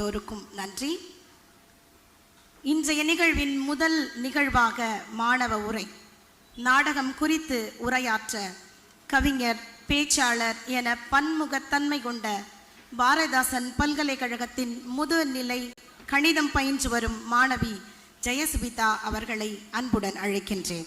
கொண்டோருக்கும் நன்றி. இன்றைய நிகழ்வின் முதல் நிகழ்வாக மாணவ உரை. நாடகம் குறித்து உரையாற்ற கவிஞர் பேச்சாளர் என பன்முகத்தன்மை கொண்ட பாரதிதாசன் பல்கலைக்கழகத்தின் முதுநிலை கணிதம் பயின்று வரும் மாணவி ஜெயசுபிதா அவர்களை அன்புடன் அழைக்கின்றேன்.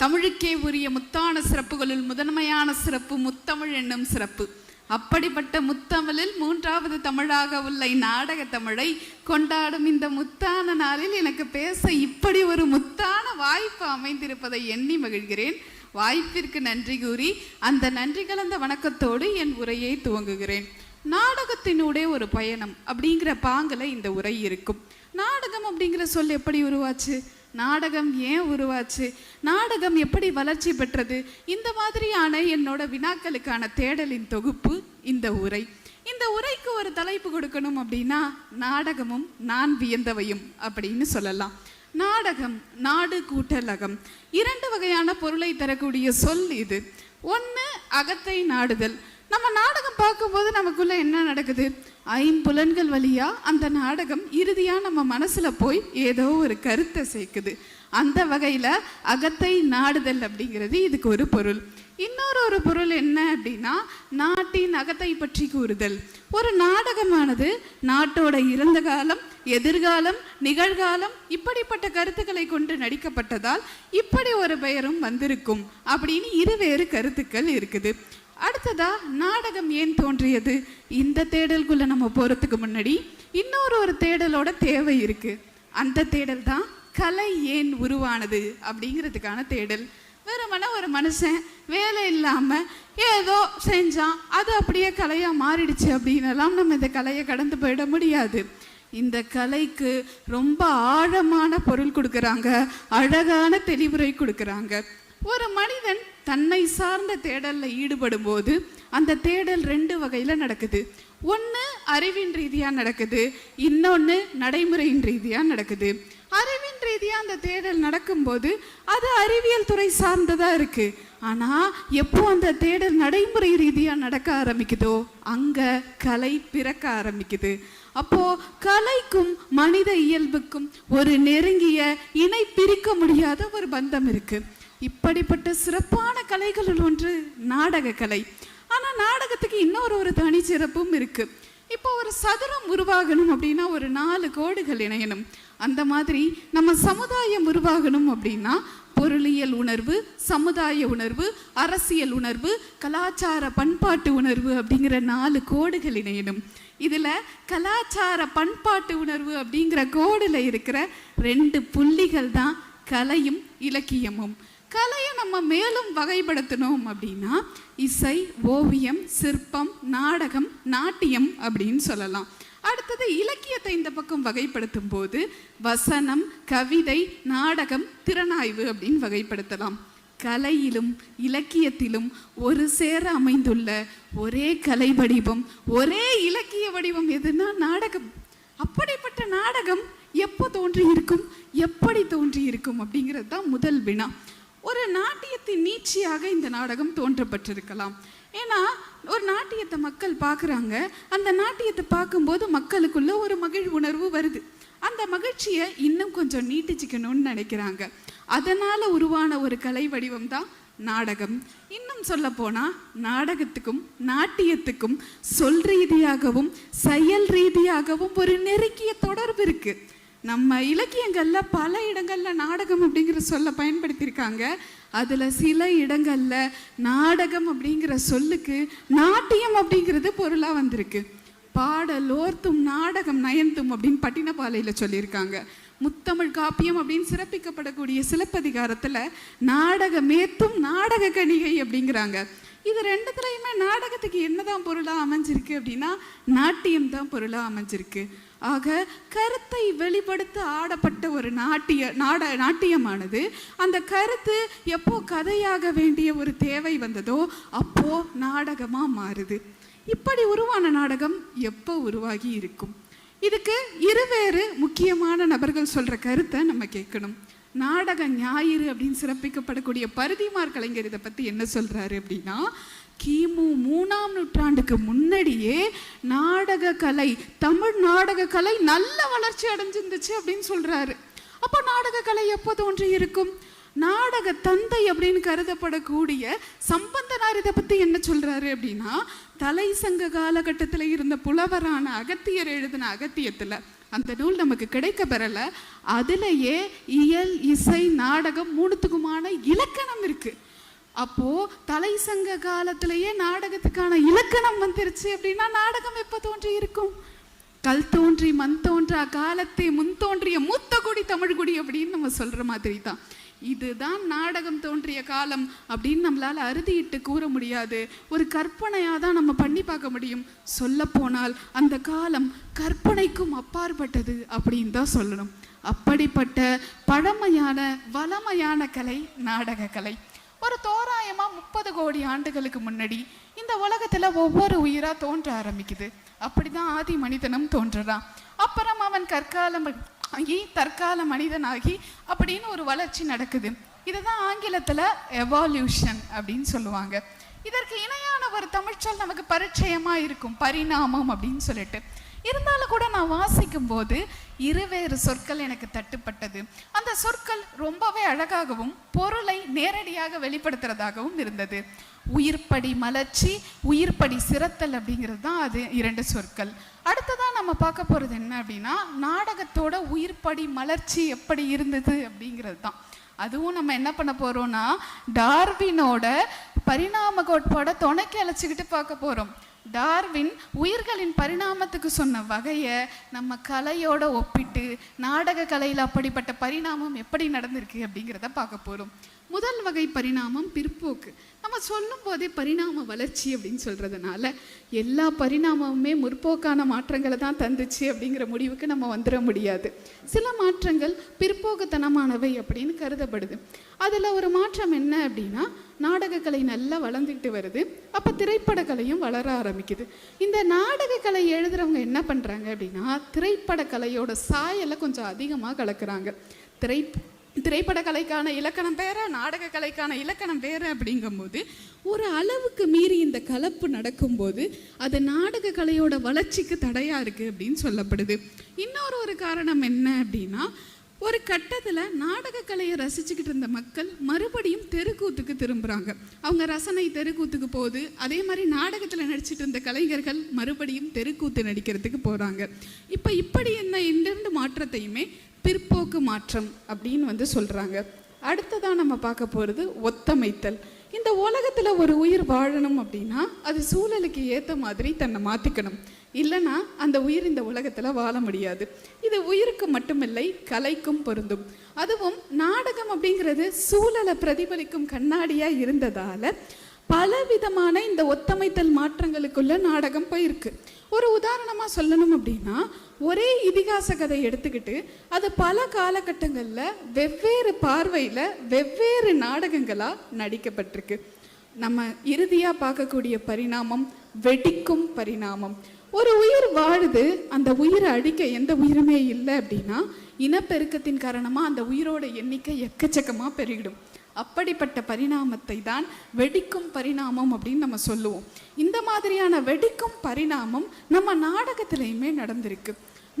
தமிழுக்கே உரிய முத்தான சிறப்புகளுள் முதன்மையான சிறப்பு முத்தமிழ் என்னும் சிறப்பு. அப்படிப்பட்ட முத்தமிழில் மூன்றாவது தமிழாக உள்ள நாடக தமிழை கொண்டாடும் இந்த முத்தான நாளில் எனக்கு பேச இப்படி ஒரு முத்தான வாய்ப்பு அமைந்திருப்பதை எண்ணி மகிழ்கிறேன். வாய்ப்பிற்கு நன்றி கூறி அந்த நன்றி கலந்த வணக்கத்தோடு என் உரையை துவங்குகிறேன். நாடகத்தினூடே ஒரு பயணம் அப்படிங்கிற பாங்கில் இந்த உரை இருக்கும். நாடகம் அப்படிங்கிற சொல் எப்படி உருவாச்சு? நாடகம் ஏன் உருவாச்சு? நாடகம் எப்படி வளர்ச்சி பெற்றது? இந்த மாதிரியான என்னோட வினாக்களுக்கான தேடலின் தொகுப்பு இந்த உரை. இந்த உரைக்கு ஒரு தலைப்பு கொடுக்கணும் அப்படின்னா நாடகமும் நான் வியந்தவையும் அப்படின்னு சொல்லலாம். நாடகம் நாடு கூட்டலகம். இரண்டு வகையான பொருளை தரக்கூடிய சொல் இது. ஒன்று அகத்தை நாடுதல். நம்ம நாடகம் பார்க்கும்போது நமக்குள்ள என்ன நடக்குது? ஐம்புலன்கள் வழியாக அந்த நாடகம் இறுதியாக நம்ம மனசில் போய் ஏதோ ஒரு கருத்தை சேர்க்குது. அந்த வகையில் அகத்தை நாடுதல் அப்படிங்கிறது இதுக்கு ஒரு பொருள். இன்னொரு ஒரு பொருள் என்ன அப்படின்னா நாட்டின் அகத்தை பற்றி கூறுதல். ஒரு நாடகமானது நாட்டோட இறந்த காலம் எதிர்காலம் நிகழ்காலம் இப்படிப்பட்ட கருத்துக்களை கொண்டு நடிக்கப்பட்டதால் இப்படி ஒரு பெயரும் வந்திருக்கும் அப்படின்னு இருவேறு கருத்துக்கள் இருக்குது. அடுத்ததா நாடகம் ஏன் தோன்றியது? இந்த தேடல்குள்ளே நம்ம போகிறதுக்கு முன்னாடி இன்னொரு ஒரு தேடலோட தேவை இருக்குது அந்த தேடல் தான் கலை ஏன் உருவானது அப்படிங்கிறதுக்கான தேடல். வெறுமனே ஒரு மனுஷன் வேலை இல்லாமல் ஏதோ செஞ்சான் அது அப்படியே கலையாக மாறிடுச்சு அப்படின்னலாம் நம்ம இந்த கலையை கடந்து போயிட முடியாது. இந்த கலைக்கு ரொம்ப ஆழமான பொருள் கொடுக்குறாங்க அழகான தெளிவுரை கொடுக்குறாங்க. ஒரு மனிதன் தன்னை சார்ந்த தேடலில் ஈடுபடும் போது அந்த தேடல் ரெண்டு வகையில் நடக்குது. ஒன்று அறிவின் ரீதியாக நடக்குது இன்னொன்று நடைமுறையின் ரீதியாக நடக்குது. அறிவின் ரீதியாக அந்த தேடல் நடக்கும்போது அது அறிவியல் துறை சார்ந்ததாக இருக்குது ஆனால் எப்போ அந்த தேடல் நடைமுறை ரீதியாக நடக்க ஆரம்பிக்குதோ அங்கே கலை பிறக்க ஆரம்பிக்குது. அப்போ கலைக்கும் மனித இயல்புக்கும் ஒரு நெருங்கிய இணை பிரிக்க முடியாத ஒரு பந்தம் இருக்குது இப்படிப்பட்ட சிறப்பான கலைகளுள் ஒன்று நாடக கலை ஆனால் நாடகத்துக்கு இன்னொரு ஒரு தனி சிறப்பும் இருக்கு. இப்போ ஒரு சதுரம் உருவாகணும் அப்படின்னா ஒரு நாலு கோடுகள் இணையணும். அந்த மாதிரி நம்ம சமுதாயம் உருவாகணும் அப்படின்னா பொருளியல் உணர்வு சமுதாய உணர்வு அரசியல் உணர்வு கலாச்சார பண்பாட்டு உணர்வு அப்படிங்கிற நாலு கோடுகள் இணையணும். இதில் கலாச்சார பண்பாட்டு உணர்வு அப்படிங்கிற கோடில் இருக்கிற ரெண்டு புள்ளிகள் தான் கலையும் இலக்கியமும். கலையை நம்ம மேலும் வகைப்படுத்தணும் அப்படின்னா இசை ஓவியம் சிற்பம் நாடகம் நாட்டியம் அப்படின்னு சொல்லலாம். அடுத்தது இலக்கியத்தை இந்த பக்கம் வகைப்படுத்தும் போது வசனம் கவிதை நாடகம் திறனாய்வு அப்படின்னு வகைப்படுத்தலாம். கலையிலும் இலக்கியத்திலும் ஒரு சேர அமைந்துள்ள ஒரே கலை வடிவம் ஒரே இலக்கிய வடிவம் எதுனா நாடகம். அப்படிப்பட்ட நாடகம் எப்போ தோன்றி இருக்கும் எப்படி தோன்றி இருக்கும் அப்படிங்கிறது தான் முதல் வினா. ஒரு நாட்டியத்தின் நீட்சியாக இந்த நாடகம் தோன்றப்பட்டிருக்கலாம். ஏன்னா ஒரு நாட்டியத்தை மக்கள் பார்க்குறாங்க. அந்த நாட்டியத்தை பார்க்கும்போது மக்களுக்குள்ள ஒரு மகிழ் உணர்வு வருது. அந்த மகிழ்ச்சியை இன்னும் கொஞ்சம் நீட்டிச்சுக்கணும்னு நினைக்கிறாங்க. அதனால் உருவான ஒரு கலை வடிவம் தான் நாடகம். இன்னும் சொல்ல போனால் நாடகத்துக்கும் நாட்டியத்துக்கும் சொல் ரீதியாகவும் செயல் ரீதியாகவும் ஒரு நெருங்கிய தொடர்பு இருக்குது நம்ம இலக்கியங்களில் பல இடங்களில் நாடகம் அப்படிங்கிற சொல்ல பயன்படுத்தியிருக்காங்க. அதில் சில இடங்களில் நாடகம் அப்படிங்கிற சொல்லுக்கு நாட்டியம் அப்படிங்கிறது பொருளாக வந்திருக்கு. பாடலோர்த்தும் நாடகம் நயன்தும் அப்படின்னு பட்டினப்பாலையில் சொல்லியிருக்காங்க. முத்தமிழ் காப்பியம் அப்படின்னு சிறப்பிக்கப்படக்கூடிய சிலப்பதிகாரத்தில் நாடகமேத்தும் நாடக கணிகை அப்படிங்கிறாங்க. இது ரெண்டுத்துலையுமே நாடகத்துக்கு என்னதான் பொருளாக அமைஞ்சிருக்கு அப்படின்னா நாட்டியம் தான் பொருளாக அமைஞ்சிருக்கு. ஆக கருத்தை வெளிப்படுத்த ஆடப்பட்ட ஒரு நாட்டிய நாட நாட்டியமானது அந்த கருத்து எப்போ கதையாக வேண்டிய ஒரு தேவை வந்ததோ அப்போ நாடகமா மாறுது. இப்படி உருவான நாடகம் எப்போ உருவாகி இருக்கும்? இதுக்கு இருவேறு முக்கியமான நபர்கள் சொல்ற கருத்தை நம்ம கேட்கணும். நாடக ஞாயிறு அப்படின்னு சிறப்பிக்கப்படக்கூடிய பருதிமார் கலைஞர் இதை பத்தி என்ன சொல்றாரு அப்படின்னா கிமு மூணாம் நூற்றாண்டுக்கு முன்னாடியே நாடக கலை தமிழ் நாடக கலை நல்ல வளர்ச்சி அடைஞ்சிருந்துச்சு அப்படின்னு சொல்றாரு. அப்போ நாடக கலை எப்போ தோன்றி இருக்கும்? நாடக தந்தை அப்படின்னு கருதப்படக்கூடிய சம்பந்தனார் இதை பற்றி என்ன சொல்கிறாரு அப்படின்னா தலை சங்க காலகட்டத்தில் இருந்த புலவரான அகத்தியர் எழுதின அகத்தியத்தில் அந்த நூல் நமக்கு கிடைக்க பெறலை அதுலேயே இயல் இசை நாடகம் மூணுத்துக்குமான இலக்கணம் இருக்குது அப்போ தலை சங்க காலத்திலேயே நாடகத்துக்கான இலக்கணம் வந்துருச்சு அப்படின்னா நாடகம் எப்போ தோன்றி இருக்கும்? கல் தோன்றி மண் தோன்றா காலத்தை முன் தோன்றிய மூத்த குடி தமிழ் குடி அப்படின்னு நம்ம சொல்ற மாதிரி தான் இதுதான் நாடகம் தோன்றிய காலம் அப்படின்னு நம்மளால் அறுதியிட்டு கூற முடியாது. ஒரு கற்பனையாக தான் நம்ம பண்ணி பார்க்க முடியும். சொல்லப்போனால் அந்த காலம் கற்பனைக்கும் அப்பாற்பட்டது அப்படின்னு தான் சொல்லணும். அப்படிப்பட்ட பழமையான வளமையான கலை நாடக கலை ஒரு தோராயமாக முப்பது கோடி ஆண்டுகளுக்கு முன்னாடி இந்த உலகத்தில் ஒவ்வொரு உயிராக தோன்ற ஆரம்பிக்குது. அப்படி தான் ஆதி மனிதனும் தோன்றுறான் அப்புறம் அவன் கற்காலம் ஆகி தற்கால மனிதனாகி அப்படின்னு ஒரு வளர்ச்சி நடக்குது. இதுதான் ஆங்கிலத்தில் எவால்யூஷன் அப்படின்னு சொல்லுவாங்க. இதற்கு இணையான ஒரு தமிழ்ச்சொல் நமக்கு பரிச்சயமாக இருக்கும். பரிணாமம் அப்படின்னு சொல்லிட்டு. இருந்தாலும் கூட நான் வாசிக்கும் போது இருவேறு சொற்கள் எனக்கு தட்டுப்பட்டது. அந்த சொற்கள் ரொம்பவே அழகாகவும் பொருளை நேரடியாக வெளிப்படுத்துறதாகவும் இருந்தது. உயிர்ப்படி மலர்ச்சி உயிர்ப்படி சிறத்தல் அப்படிங்கிறது தான் அது இரண்டு சொற்கள். அடுத்ததான் நம்ம பார்க்க போகிறது என்ன அப்படின்னா நாடகத்தோட உயிர்ப்படி மலர்ச்சி எப்படி இருந்தது அப்படிங்கிறது தான். அதுவும் நம்ம என்ன பண்ண போகிறோம்னா டார்வினோட பரிணாம கோட்பாடை துணைக்கு அழைச்சிக்கிட்டு பார்க்க போகிறோம் டார்வின் உயிர்களின் பரிணாமத்துக்கு சொன்ன வகையை நம்ம கலையோட ஒப்பிட்டு நாடக கலையில் அப்படிப்பட்ட பரிணாமம் எப்படி நடந்திருக்கு அப்படிங்கிறத பார்க்க போகிறோம் முதல் வகை பரிணாமம் பிற்போக்கு. நம்ம சொல்லும் போதே பரிணாம வளர்ச்சி அப்படின்னு சொல்கிறதுனால எல்லா பரிணாமமுமே முற்போக்கான மாற்றங்களை தான் தந்துச்சு அப்படிங்கிற முடிவுக்கு நம்ம வந்துட முடியாது. சில மாற்றங்கள் பிற்போக்குத்தனமானவை அப்படின்னு கருதப்படுது. அதில் ஒரு மாற்றம் என்ன அப்படின்னா நாடகக்கலை நல்லா வளர்ந்துக்கிட்டு வருது. அப்போ திரைப்படக்கலையும் வளர ஆரம்பிக்குது. இந்த நாடகக்கலை எழுதுறவங்க என்ன பண்ணுறாங்க அப்படின்னா திரைப்பட கலையோட சாயலை கொஞ்சம் அதிகமாக கலக்குறாங்க. திரை திரைப்பட கலைக்கான இலக்கணம் வேற நாடக கலைக்கான இலக்கணம் வேற அப்படிங்கும்போது ஒரு அளவுக்கு மீறி இந்த கலப்பு நடக்கும்போது அது நாடக கலையோட வளர்ச்சிக்கு தடையா இருக்கு அப்படின்னு சொல்லப்படுது. இன்னொரு ஒரு காரணம் என்ன அப்படின்னா ஒரு கட்டத்தில் நாடக கலையை ரசிச்சுக்கிட்டு இருந்த மக்கள் மறுபடியும் தெருக்கூத்துக்கு திரும்புகிறாங்க அவங்க ரசனை தெருக்கூத்துக்கு போகுது. அதே மாதிரி நாடகத்தில் நடிச்சிட்டு இருந்த கலைஞர்கள் மறுபடியும் தெருக்கூத்து நடிக்கிறதுக்கு போகிறாங்க இப்போ இப்படி என்ன இந்த மாற்றத்தையுமே பிற்போக்கு மாற்றம் அப்படின்னு வந்து சொல்கிறாங்க அடுத்ததாக நம்ம பார்க்க போகிறது ஒத்தமைத்தல். இந்த உலகத்தில் ஒரு உயிர் வாழணும் அப்படின்னா அது சூழலுக்கு ஏற்ற மாதிரி தன்னை மாற்றிக்கணும் இல்லைன்னா அந்த உயிர் இந்த உலகத்தில் வாழ முடியாது. இது உயிருக்கு மட்டுமில்லை கலைக்கும் பொருந்தும். அதுவும் நாடகம் அப்படிங்கிறது சூழலை பிரதிபலிக்கும் கண்ணாடியாக இருந்ததால் பலவிதமான இந்த ஒத்தமைத்தல் மாற்றங்களுக்குள்ள நாடகம் போயிருக்கு. ஒரு உதாரணமாக சொல்லணும் அப்படின்னா ஒரே இதிகாச கதை எடுத்துக்கிட்டு அது பல காலகட்டங்களில் வெவ்வேறு பார்வையில் வெவ்வேறு நாடகங்களாக நடிக்கப்பட்டிருக்கு. நம்ம இறுதியாக பார்க்கக்கூடிய பரிணாமம் வெடிக்கும் பரிணாமம். ஒரு உயிர் வாழுது அந்த உயிரை அழிக்க எந்த உயிருமே இல்லை அப்படின்னா இனப்பெருக்கத்தின் காரணமாக அந்த உயிரோட எண்ணிக்கை எக்கச்சக்கமாக பெருகிடும். அப்படிப்பட்ட பரிணாமத்தை தான் வெடிக்கும் பரிணாமம் அப்படின்னு நம்ம சொல்லுவோம். இந்த மாதிரியான வெடிக்கும் பரிணாமம் நம்ம நாடகத்திலையுமே நடந்திருக்கு.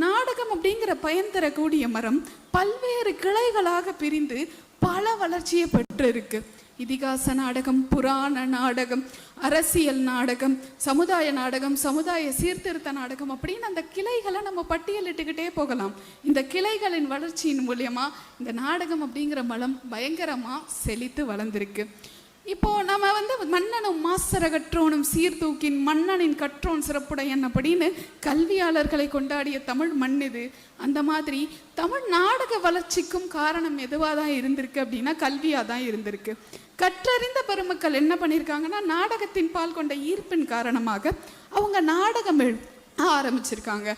நாடகம் அப்படிங்கிற பயன் தரக்கூடிய மரம் பல்வேறு கிளைகளாக பிரிந்து பல வளர்ச்சியை பெற்றிருக்கு. இதிகாச நாடகம் புராண நாடகம் அரசியல் நாடகம் சமுதாய நாடகம் சமுதாய சீர்திருத்த நாடகம் அப்படின்னு அந்த கிளைகளை நம்ம பட்டியலிட்டுக்கிட்டே போகலாம். இந்த கிளைகளின் வளர்ச்சியின் மூலியமா இந்த நாடகம் அப்படிங்கிற மலம் பயங்கரமாக செழித்து வளர்ந்துருக்கு. இப்போ நம்ம வந்து மன்னனும் மாசரகற்றோனும் சீர்தூக்கின் மன்னனின் கற்றோன் சிறப்புடையன் அப்படின்னு கல்வியாளர்களை கொண்டாடிய தமிழ் மண் இது. அந்த மாதிரி தமிழ் நாடக வளர்ச்சிக்கும் காரணம் எதுவாக தான் இருந்திருக்கு அப்படின்னா கல்வியாக தான் இருந்திருக்கு. கற்றறிந்த பெருமக்கள் என்ன பண்ணியிருக்காங்கன்னா நாடகத்தின் பால் கொண்ட ஈர்ப்பின் காரணமாக அவங்க நாடகம் ஆரம்பிச்சிருக்காங்க.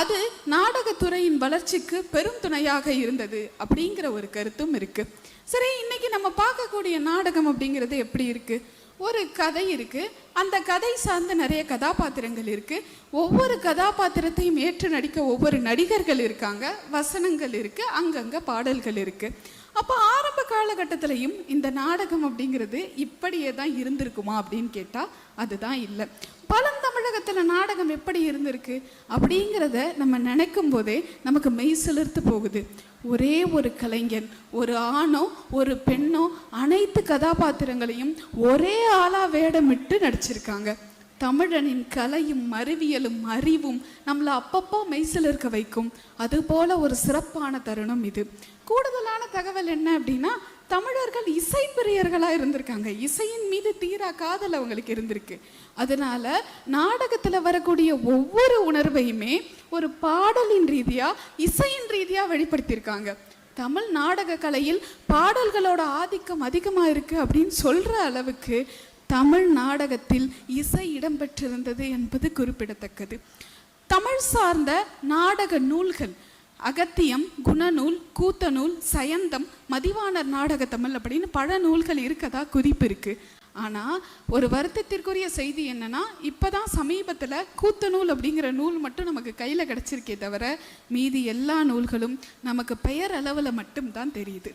அது நாடகத்துறையின் வளர்ச்சிக்கு பெரும் துணையாக இருந்தது அப்படிங்கிற ஒரு கருத்தும் இருக்கு. சரி இன்னைக்கு நம்ம பார்க்கக்கூடிய நாடகம் அப்படிங்கிறது எப்படி இருக்கு? ஒரு கதை இருக்கு. அந்த கதை சார்ந்த நிறைய கதாபாத்திரங்கள் இருக்கு. ஒவ்வொரு கதாபாத்திரத்தையும் ஏற்று நடிக்க ஒவ்வொரு நடிகர்கள் இருக்காங்க. வசனங்கள் இருக்கு அங்கங்க பாடல்கள் இருக்கு. அப்போ ஆரம்ப காலகட்டத்திலையும் இந்த நாடகம் அப்படிங்கிறது இப்படியே தான் இருந்திருக்குமா அப்படின்னு கேட்டால் அதுதான் இல்லை. பழந்தமிழகத்தில் நாடகம் எப்படி இருந்திருக்கு அப்படிங்கிறத நம்ம நினைக்கும் போதே நமக்கு மெய் சிலிர்த்து போகுது. ஒரே ஒரு கலைஞன் ஒரு ஆணோ ஒரு பெண்ணோ அனைத்து கதாபாத்திரங்களையும் ஒரே ஆளாக வேடமிட்டு நடிச்சிருக்காங்க. தமிழனின் கலையும் அறிவியலும் அறிவும் நம்மளை அப்பப்போ மெய்சில் இருக்க வைக்கும். அதுபோல ஒரு சிறப்பான தருணம் இது. கூடுதலான தகவல் என்ன அப்படின்னா தமிழர்கள் இசை பிரியர்களாக இருந்திருக்காங்க. இசையின் மீது தீரா காதல் அவங்களுக்கு இருந்திருக்கு. அதனால நாடகத்தில் வரக்கூடிய ஒவ்வொரு உணர்வையுமே ஒரு பாடலின் ரீதியாக இசையின் ரீதியாக வெளிப்படுத்தியிருக்காங்க. தமிழ் நாடக கலையில் பாடல்களோட ஆதிக்கம் அதிகமாக இருக்கு அப்படின்னு சொல்கிற அளவுக்கு தமிழ் நாடகத்தில் இசை இடம்பெற்றிருந்தது என்பது குறிப்பிடத்தக்கது. தமிழ் சார்ந்த நாடக நூல்கள் அகத்தியம் குணநூல் கூத்தநூல் சயந்தம் மதிவாணர் நாடக தமிழ் அப்படின்னு பல நூல்கள் இருக்கதா குறிப்பு இருக்கு. ஆனால் ஒரு வருத்தத்திற்குரிய செய்தி என்னன்னா இப்பதான் சமீபத்தில் கூத்தநூல் அப்படிங்கிற நூல் மட்டும் நமக்கு கையில் கிடச்சிருக்கே தவிர மீதி எல்லா நூல்களும் நமக்கு பெயர் அளவில் மட்டும்தான் தெரியுது.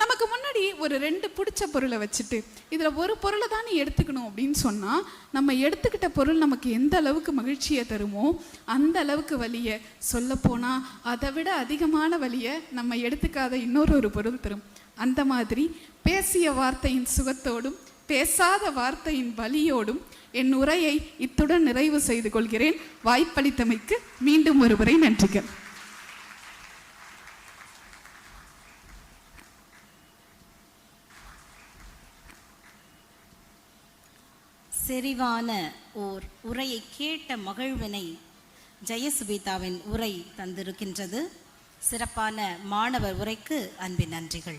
நமக்கு முன்னாடி ஒரு ரெண்டு பிடிச்ச பொருளை வச்சுட்டு இதில் ஒரு பொருளை தான் நீ எடுத்துக்கணும் அப்படின்னு சொன்னால் நம்ம எடுத்துக்கிட்ட பொருள் நமக்கு எந்த அளவுக்கு மகிழ்ச்சியை தருமோ அந்த அளவுக்கு வலியை சொல்லப்போனால் அதை விட அதிகமான வலியை நம்ம எடுத்துக்காத இன்னொரு ஒரு பொருள் தரும். அந்த மாதிரி பேசிய வார்த்தையின் சுகத்தோடும் பேசாத வார்த்தையின் வலியோடும் என் உரையை இத்துடன் நிறைவு செய்து கொள்கிறேன். வாய்ப்பளித்தமைக்கு மீண்டும் ஒருவரை நன்றிகள். செறிவான ஓர் உரையை கேட்ட மகிழ்வினை ஜெயசுபீதாவின் உரை தந்திருக்கின்றது. சிறப்பான மாணவர் உரைக்கு அன்பின் நன்றிகள்.